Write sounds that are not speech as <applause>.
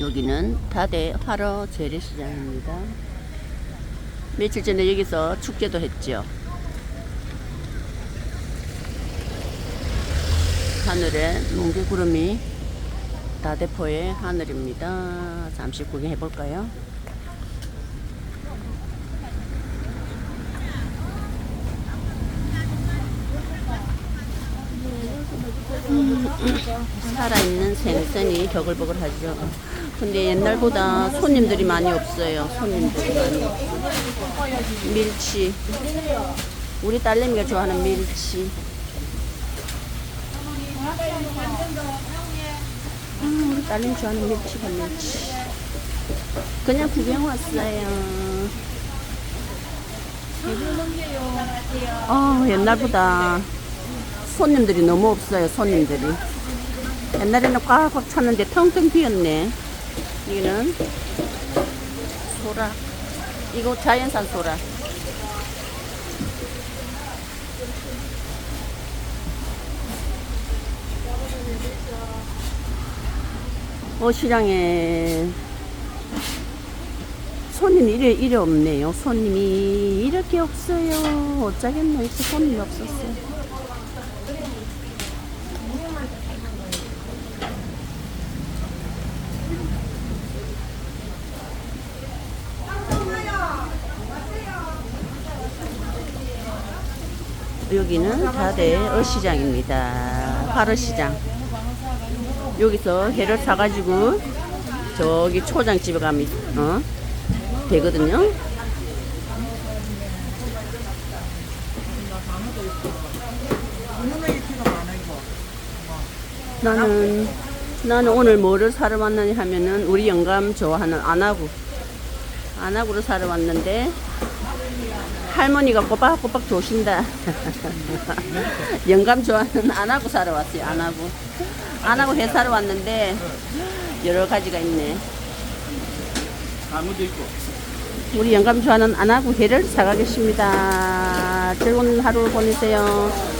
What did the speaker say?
여기는 다대 화로 재래시장입니다. 며칠 전에 여기서 축제도 했죠. 하늘에 뭉게 구름이 다대포의 하늘입니다. 잠시 구경해 볼까요? 살아있는 생선이 버글버글하죠. 근데 옛날보다 손님들이 많이 없어요. 손님들이 많이 없어. 밀치. 우리 딸내미가 좋아하는 밀치. 음, 우리 딸내미 좋아하는 밀치가 밀치. 그냥 구경 왔어요. 어, 옛날보다 손님들이 너무 없어요, 손님들이. 옛날에는 꽉꽉 찼는데 텅텅 비었네. 여기는 소라. 이거 자연산 소라. 어, 시장에 손님이 이래, 이래 없네요. 손님이 이렇게 없어요. 어쩌겠노. 이렇게 손님이 없었어요. 여기는 다대 어시장입니다. 화로시장. 여기서 회를 사가지고 저기 초장집에 가면 어? 되거든요. 나는 나는 오늘 뭐를 사러 왔느냐 하면은 우리 영감 좋아하는 안하구 안하구를 사러 왔는데 할머니가 꼬박꼬박 도신다. <laughs> 영감 좋아하는 안하구 사러 왔어요. 안하구 안하구 회 사러 왔는데 여러 가지가 있네. 나무도 있고. 우리 영감 좋아하는 안하구 회를 사가겠습니다. 즐거운 하루 보내세요.